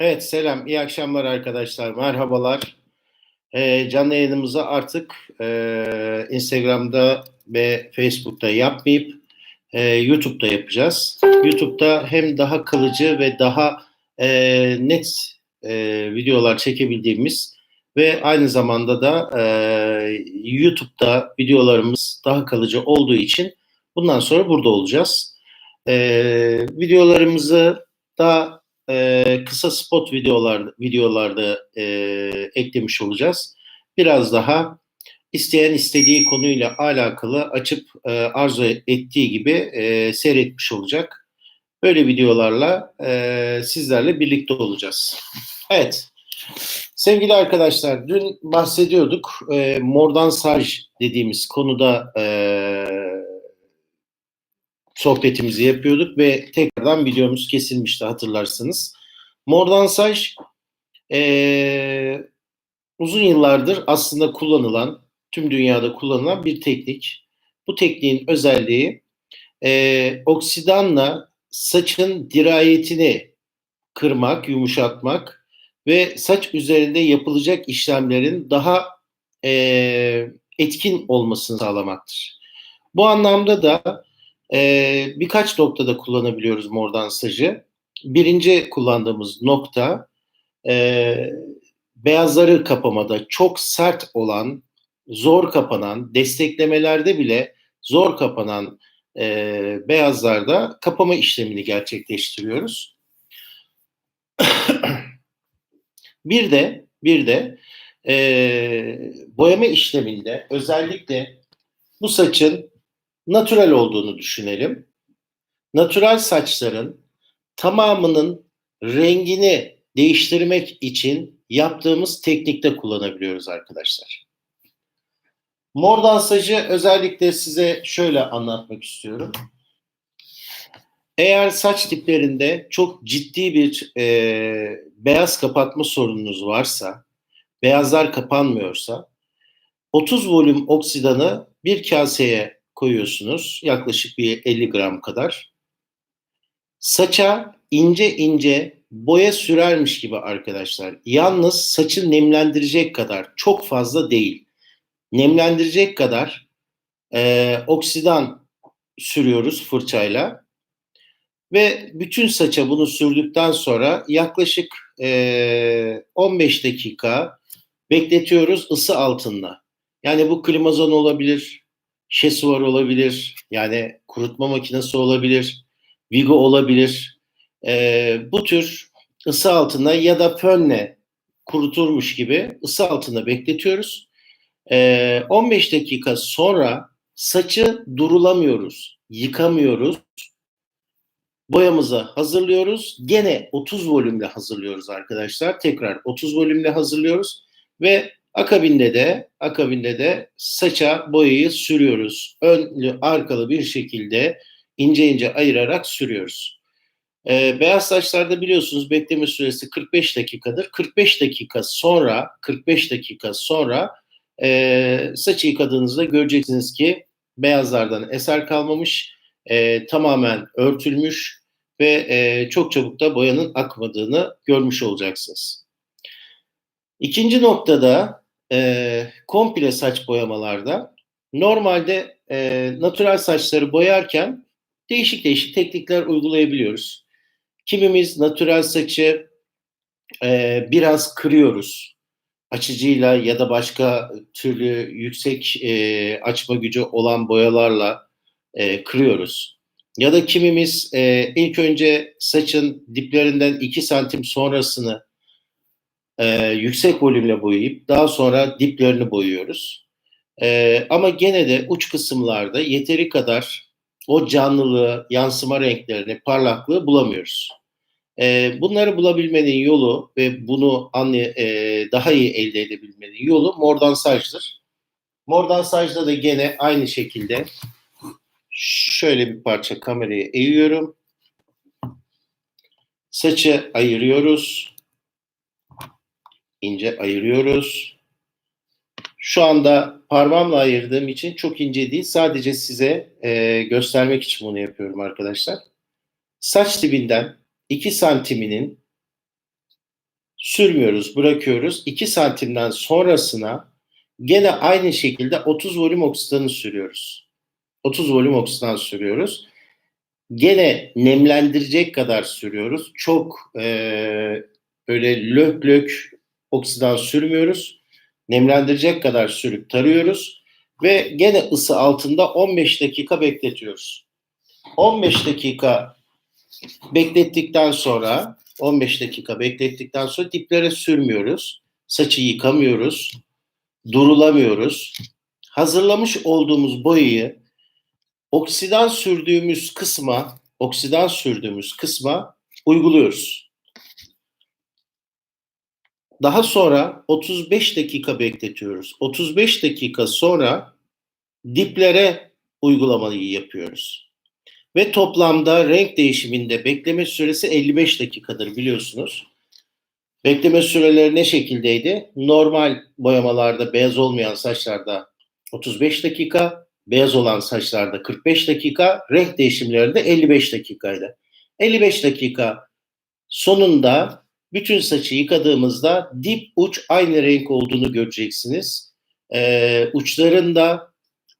Evet, selam, iyi akşamlar arkadaşlar, merhabalar. Ee, canlı yayınımızı artık e, Instagram'da ve Facebook'ta yapmayıp e, YouTube'da yapacağız. YouTube'da hem daha kalıcı ve daha e, net e, videolar çekebildiğimiz ve aynı zamanda da e, YouTube'da videolarımız daha kalıcı olduğu için bundan sonra burada olacağız. E, videolarımızı daha e, kısa spot videolar videolarda e, eklemiş olacağız. Biraz daha isteyen istediği konuyla alakalı açıp e, arzu ettiği gibi e, seyretmiş olacak. Böyle videolarla e, sizlerle birlikte olacağız. Evet. Sevgili arkadaşlar, dün bahsediyorduk. E, mordansaj dediğimiz konuda e, sohbetimizi yapıyorduk ve tekrardan videomuz kesilmişti hatırlarsınız. Mordansaj e, uzun yıllardır aslında kullanılan, tüm dünyada kullanılan bir teknik. Bu tekniğin özelliği e, oksidanla saçın dirayetini kırmak, yumuşatmak ve saç üzerinde yapılacak işlemlerin daha e, etkin olmasını sağlamaktır. Bu anlamda da e, birkaç noktada kullanabiliyoruz mordan stajı. Birinci kullandığımız nokta e, beyazları kapamada çok sert olan, zor kapanan, desteklemelerde bile zor kapanan e, beyazlarda kapama işlemini gerçekleştiriyoruz. bir de bir de e, boyama işleminde özellikle bu saçın natural olduğunu düşünelim. Natural saçların tamamının rengini değiştirmek için yaptığımız teknikte kullanabiliyoruz arkadaşlar. Mor dansajı özellikle size şöyle anlatmak istiyorum. Eğer saç tiplerinde çok ciddi bir e, beyaz kapatma sorununuz varsa, beyazlar kapanmıyorsa, 30 volüm oksidanı bir kaseye koyuyorsunuz. Yaklaşık bir 50 gram kadar. Saça ince ince boya sürermiş gibi arkadaşlar. Yalnız saçı nemlendirecek kadar çok fazla değil. Nemlendirecek kadar e, oksidan sürüyoruz fırçayla. Ve bütün saça bunu sürdükten sonra yaklaşık e, 15 dakika bekletiyoruz ısı altında. Yani bu klimazon olabilir, şesuar olabilir, yani kurutma makinesi olabilir, Vigo olabilir. E, bu tür ısı altında ya da fönle kuruturmuş gibi ısı altında bekletiyoruz. E, 15 dakika sonra saçı durulamıyoruz, yıkamıyoruz. Boyamızı hazırlıyoruz. Gene 30 volümle hazırlıyoruz arkadaşlar. Tekrar 30 volümle hazırlıyoruz ve Akabinde de akabinde de saça boyayı sürüyoruz. Önlü arkalı bir şekilde ince ince ayırarak sürüyoruz. Ee, beyaz saçlarda biliyorsunuz bekleme süresi 45 dakikadır. 45 dakika sonra 45 dakika sonra e, saçı yıkadığınızda göreceksiniz ki beyazlardan eser kalmamış, e, tamamen örtülmüş ve e, çok çabuk da boyanın akmadığını görmüş olacaksınız. İkinci noktada e, komple saç boyamalarda normalde e, natural saçları boyarken değişik değişik teknikler uygulayabiliyoruz. Kimimiz natural saçı e, biraz kırıyoruz. Açıcıyla ya da başka türlü yüksek e, açma gücü olan boyalarla e, kırıyoruz. Ya da kimimiz e, ilk önce saçın diplerinden 2 santim sonrasını e, yüksek volümle boyayıp daha sonra diplerini boyuyoruz. E, ama gene de uç kısımlarda yeteri kadar o canlılığı, yansıma renklerini, parlaklığı bulamıyoruz. E, bunları bulabilmenin yolu ve bunu anlay e, daha iyi elde edebilmenin yolu mordansajdır. Mordansajda da gene aynı şekilde şöyle bir parça kamerayı eğiyorum. Saçı ayırıyoruz ince ayırıyoruz. Şu anda parmağımla ayırdığım için çok ince değil. Sadece size e, göstermek için bunu yapıyorum arkadaşlar. Saç dibinden 2 santiminin sürmüyoruz, bırakıyoruz. 2 santimden sonrasına gene aynı şekilde 30 volüm oksidanı sürüyoruz. 30 volüm oksidan sürüyoruz. Gene nemlendirecek kadar sürüyoruz. Çok e, böyle lök lök oksidan sürmüyoruz. Nemlendirecek kadar sürüp tarıyoruz. Ve gene ısı altında 15 dakika bekletiyoruz. 15 dakika beklettikten sonra 15 dakika beklettikten sonra diplere sürmüyoruz. Saçı yıkamıyoruz. Durulamıyoruz. Hazırlamış olduğumuz boyayı oksidan sürdüğümüz kısma, oksidan sürdüğümüz kısma uyguluyoruz. Daha sonra 35 dakika bekletiyoruz. 35 dakika sonra diplere uygulamayı yapıyoruz. Ve toplamda renk değişiminde bekleme süresi 55 dakikadır biliyorsunuz. Bekleme süreleri ne şekildeydi? Normal boyamalarda beyaz olmayan saçlarda 35 dakika, beyaz olan saçlarda 45 dakika, renk değişimlerinde 55 dakikaydı. 55 dakika sonunda bütün saçı yıkadığımızda dip uç aynı renk olduğunu göreceksiniz. Ee, uçların da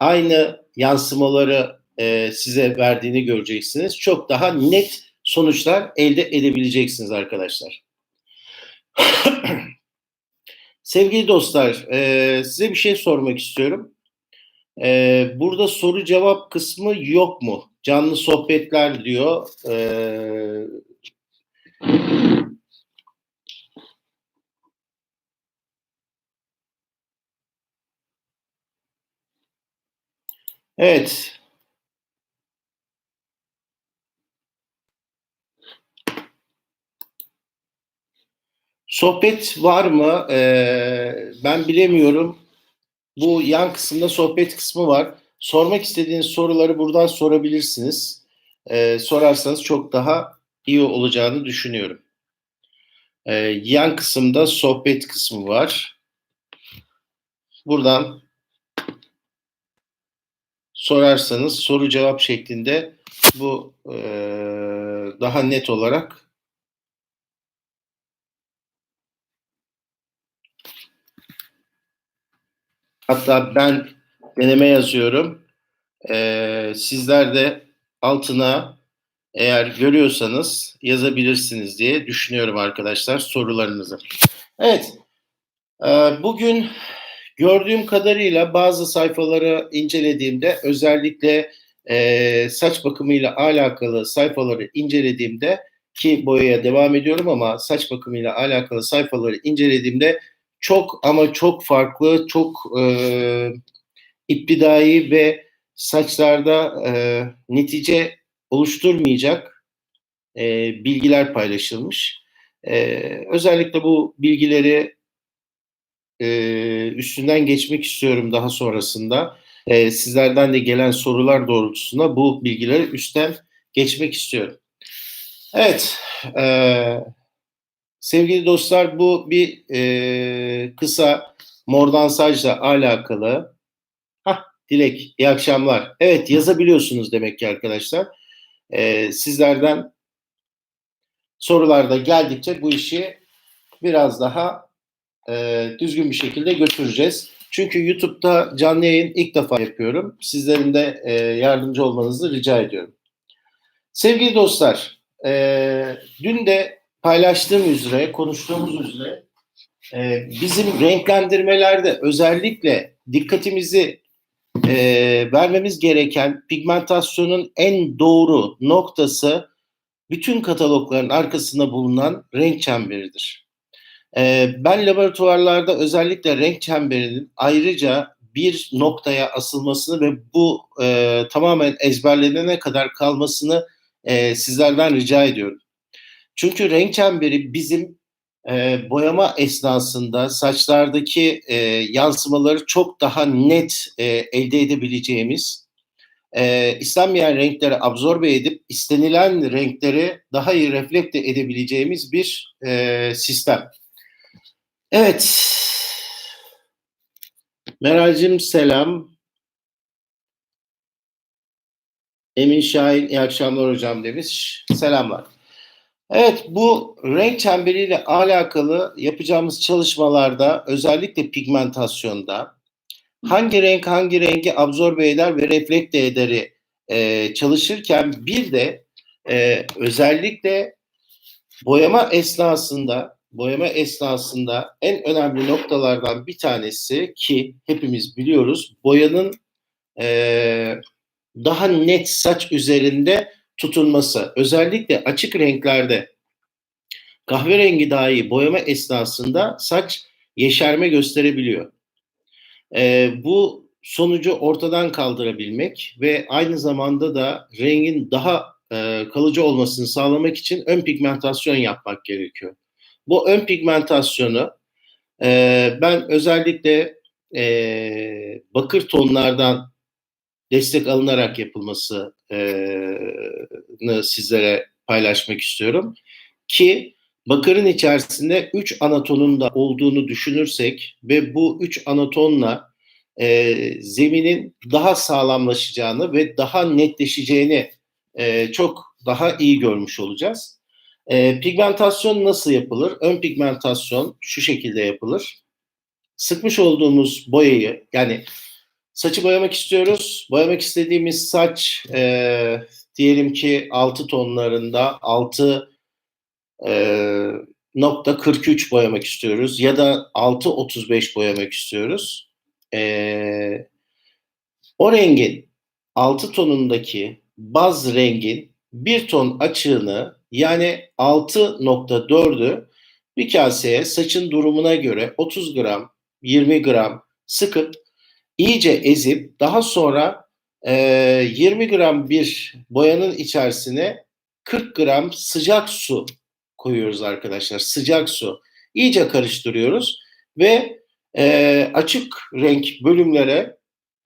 aynı yansımaları e, size verdiğini göreceksiniz. Çok daha net sonuçlar elde edebileceksiniz arkadaşlar. Sevgili dostlar, e, size bir şey sormak istiyorum. E, burada soru cevap kısmı yok mu? Canlı sohbetler diyor. E, evet, Sohbet var mı? Ee, ben bilemiyorum. Bu yan kısımda sohbet kısmı var. Sormak istediğiniz soruları buradan sorabilirsiniz. Ee, sorarsanız çok daha iyi olacağını düşünüyorum. Ee, yan kısımda sohbet kısmı var. Buradan sorarsanız soru cevap şeklinde bu e, daha net olarak Hatta ben deneme yazıyorum. Ee, sizler de altına eğer görüyorsanız yazabilirsiniz diye düşünüyorum arkadaşlar sorularınızı. Evet, e, bugün gördüğüm kadarıyla bazı sayfaları incelediğimde özellikle e, saç bakımıyla alakalı sayfaları incelediğimde ki boyaya devam ediyorum ama saç bakımıyla alakalı sayfaları incelediğimde çok ama çok farklı, çok e, iptidai ve saçlarda e, netice oluşturmayacak e, bilgiler paylaşılmış. E, özellikle bu bilgileri e, üstünden geçmek istiyorum daha sonrasında. E, sizlerden de gelen sorular doğrultusunda bu bilgileri üstten geçmek istiyorum. Evet, e, Sevgili dostlar bu bir e, kısa mordansajla alakalı. Hah Dilek iyi akşamlar. Evet yazabiliyorsunuz demek ki arkadaşlar. E, sizlerden sorularda geldikçe bu işi biraz daha e, düzgün bir şekilde götüreceğiz. Çünkü YouTube'da canlı yayın ilk defa yapıyorum. Sizlerin de e, yardımcı olmanızı rica ediyorum. Sevgili dostlar, e, dün de paylaştığım üzere, konuştuğumuz üzere e, bizim renklendirmelerde özellikle dikkatimizi e, vermemiz gereken pigmentasyonun en doğru noktası bütün katalogların arkasında bulunan renk çemberidir. E, ben laboratuvarlarda özellikle renk çemberinin ayrıca bir noktaya asılmasını ve bu e, tamamen ezberlenene kadar kalmasını e, sizlerden rica ediyorum. Çünkü renk çemberi bizim e, boyama esnasında saçlardaki e, yansımaları çok daha net e, elde edebileceğimiz, e, istenmeyen renkleri absorbe edip istenilen renkleri daha iyi reflekte edebileceğimiz bir e, sistem. Evet. Meral'cim selam. Emin Şahin iyi akşamlar hocam demiş. Selamlar. Evet, bu renk çemberiyle alakalı yapacağımız çalışmalarda özellikle pigmentasyonda hangi renk hangi rengi absorbe eder ve reflekte ederi e, çalışırken bir de e, özellikle boyama esnasında boyama esnasında en önemli noktalardan bir tanesi ki hepimiz biliyoruz boyanın e, daha net saç üzerinde tutunması. Özellikle açık renklerde kahverengi dahi boyama esnasında saç yeşerme gösterebiliyor. E, bu sonucu ortadan kaldırabilmek ve aynı zamanda da rengin daha e, kalıcı olmasını sağlamak için ön pigmentasyon yapmak gerekiyor. Bu ön pigmentasyonu e, ben özellikle e, bakır tonlardan destek alınarak yapılmasını sizlere paylaşmak istiyorum. Ki bakırın içerisinde 3 anatonun da olduğunu düşünürsek ve bu 3 anatonla e, zeminin daha sağlamlaşacağını ve daha netleşeceğini e, çok daha iyi görmüş olacağız. E, pigmentasyon nasıl yapılır? Ön pigmentasyon şu şekilde yapılır. Sıkmış olduğumuz boyayı yani saçı boyamak istiyoruz. Boyamak istediğimiz saç e, diyelim ki 6 tonlarında 6 e, nokta 43 boyamak istiyoruz ya da 6.35 boyamak istiyoruz. E, o rengin 6 tonundaki baz rengin bir ton açığını yani 6.4'ü bir kaseye saçın durumuna göre 30 gram, 20 gram sıkıp iyice ezip daha sonra e, 20 gram bir boyanın içerisine 40 gram sıcak su koyuyoruz arkadaşlar. Sıcak su. İyice karıştırıyoruz ve e, açık renk bölümlere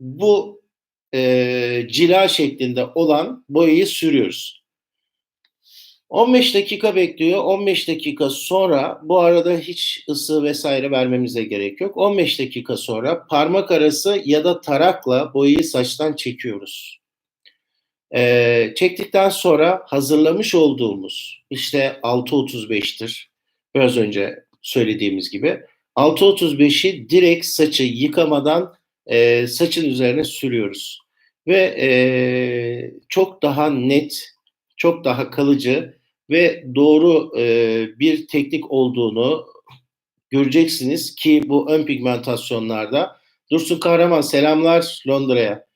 bu e, cila şeklinde olan boyayı sürüyoruz. 15 dakika bekliyor. 15 dakika sonra bu arada hiç ısı vesaire vermemize gerek yok. 15 dakika sonra parmak arası ya da tarakla boyayı saçtan çekiyoruz. Ee, çektikten sonra hazırlamış olduğumuz işte 6.35'tir. Biraz önce söylediğimiz gibi 6.35'i direkt saçı yıkamadan e, saçın üzerine sürüyoruz. Ve e, çok daha net, çok daha kalıcı ve doğru e, bir teknik olduğunu göreceksiniz ki bu ön pigmentasyonlarda. Dursun Kahraman selamlar Londra'ya.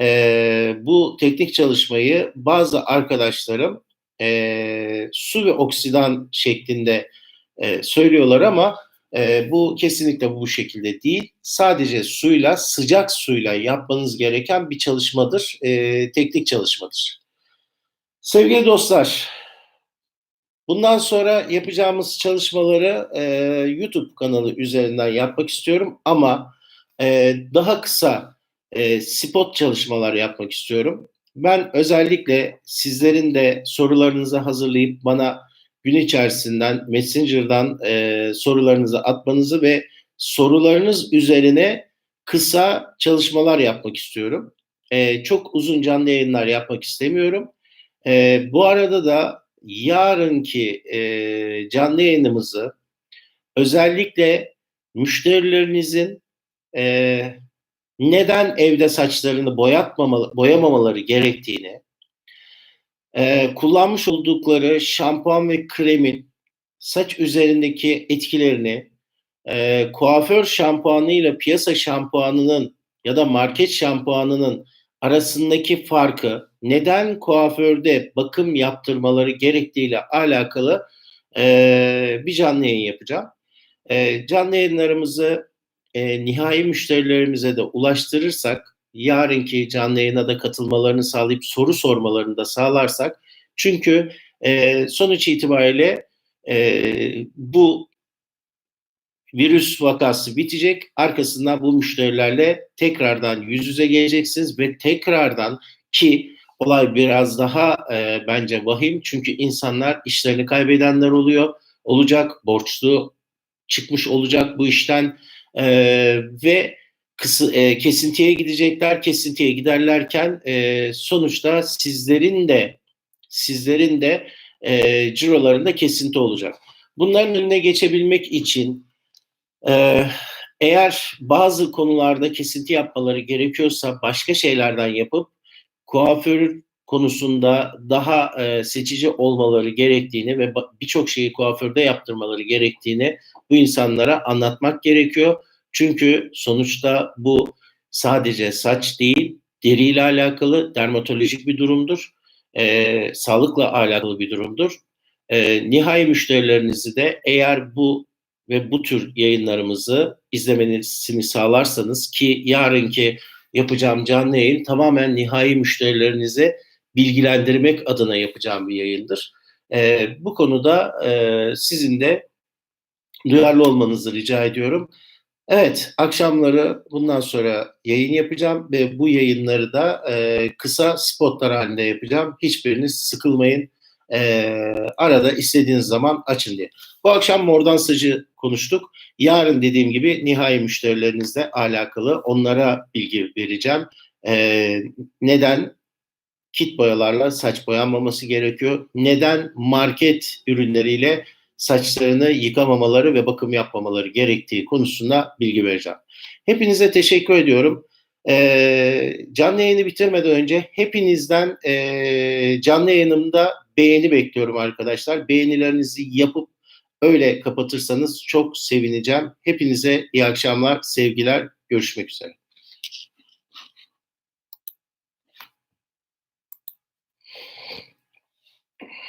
E, bu teknik çalışmayı bazı arkadaşlarım e, su ve oksidan şeklinde e, söylüyorlar ama e, bu kesinlikle bu şekilde değil. Sadece suyla, sıcak suyla yapmanız gereken bir çalışmadır. E, teknik çalışmadır. Sevgili dostlar, bundan sonra yapacağımız çalışmaları e, YouTube kanalı üzerinden yapmak istiyorum ama e, daha kısa e, spot çalışmalar yapmak istiyorum. Ben özellikle sizlerin de sorularınızı hazırlayıp bana gün içerisinden Messenger'dan e, sorularınızı atmanızı ve sorularınız üzerine kısa çalışmalar yapmak istiyorum. E, çok uzun canlı yayınlar yapmak istemiyorum. E, bu arada da yarınki e, canlı yayınımızı özellikle müşterilerinizin e, neden evde saçlarını boyatmamalı, boyamamaları gerektiğini e, kullanmış oldukları şampuan ve kremin saç üzerindeki etkilerini e, kuaför şampuanı ile piyasa şampuanının ya da market şampuanının arasındaki farkı neden kuaförde bakım yaptırmaları gerektiğiyle alakalı e, bir canlı yayın yapacağım. E, canlı yayınlarımızı e, nihai müşterilerimize de ulaştırırsak yarınki canlı yayına da katılmalarını sağlayıp soru sormalarını da sağlarsak çünkü e, sonuç itibariyle e, bu virüs vakası bitecek. Arkasından bu müşterilerle tekrardan yüz yüze geleceksiniz ve tekrardan ki olay biraz daha e, bence vahim çünkü insanlar işlerini kaybedenler oluyor. Olacak, borçlu çıkmış olacak bu işten e, ve kısı, e, kesintiye gidecekler. Kesintiye giderlerken e, sonuçta sizlerin de sizlerin de e, cirolarında kesinti olacak. Bunların önüne geçebilmek için e, eğer bazı konularda kesinti yapmaları gerekiyorsa başka şeylerden yapıp kuaför konusunda daha e, seçici olmaları gerektiğini ve birçok şeyi kuaförde yaptırmaları gerektiğini bu insanlara anlatmak gerekiyor. Çünkü sonuçta bu sadece saç değil, deriyle alakalı dermatolojik bir durumdur. E, sağlıkla alakalı bir durumdur. E, nihai müşterilerinizi de eğer bu ve bu tür yayınlarımızı izlemenizi sağlarsanız ki yarınki yapacağım canlı yayın tamamen nihai müşterilerinizi bilgilendirmek adına yapacağım bir yayındır. E, bu konuda e, sizin de duyarlı olmanızı rica ediyorum. Evet, akşamları bundan sonra yayın yapacağım ve bu yayınları da e, kısa spotlar halinde yapacağım. Hiçbiriniz sıkılmayın. E, arada istediğiniz zaman açın diye. Bu akşam mordan sacı konuştuk. Yarın dediğim gibi nihai müşterilerinizle alakalı onlara bilgi vereceğim. E, neden kit boyalarla saç boyanmaması gerekiyor? Neden market ürünleriyle saçlarını yıkamamaları ve bakım yapmamaları gerektiği konusunda bilgi vereceğim. Hepinize teşekkür ediyorum. Ee, canlı yayını bitirmeden önce hepinizden e, canlı yayınımda beğeni bekliyorum arkadaşlar. Beğenilerinizi yapıp öyle kapatırsanız çok sevineceğim. Hepinize iyi akşamlar, sevgiler, görüşmek üzere.